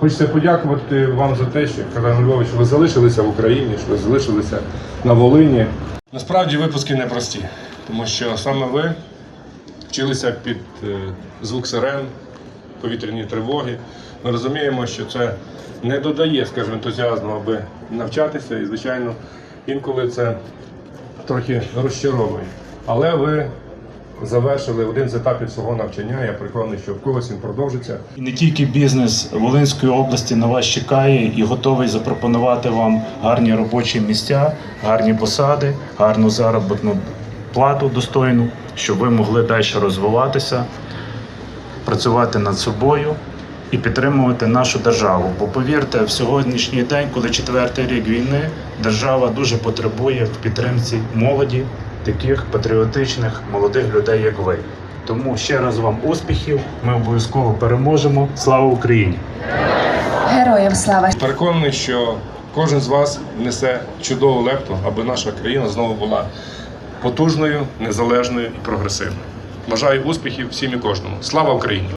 Хочеться подякувати вам за те, що Казан Львович, ви залишилися в Україні, що ви залишилися на Волині. Насправді випуски непрості, тому що саме ви вчилися під е, звук сирен, повітряні тривоги. Ми розуміємо, що це не додає, скажімо, ентузіазму, аби навчатися, і, звичайно, інколи це трохи розчаровує. Але ви завершили один з етапів свого навчання. Я переконаний, що в когось він продовжиться. І не тільки бізнес Волинської області на вас чекає і готовий запропонувати вам гарні робочі місця, гарні посади, гарну заробітну плату достойну, щоб ви могли далі розвиватися, працювати над собою і підтримувати нашу державу. Бо повірте, в сьогоднішній день, коли четвертий рік війни, держава дуже потребує в підтримці молоді, таких патріотичних молодих людей, як ви. Тому ще раз вам успіхів. Ми обов'язково переможемо. Слава Україні! Героям слава! Переконаний, що кожен з вас несе чудову лепту, аби наша країна знову була потужною, незалежною і прогресивною. Бажаю успіхів всім і кожному. Слава Україні!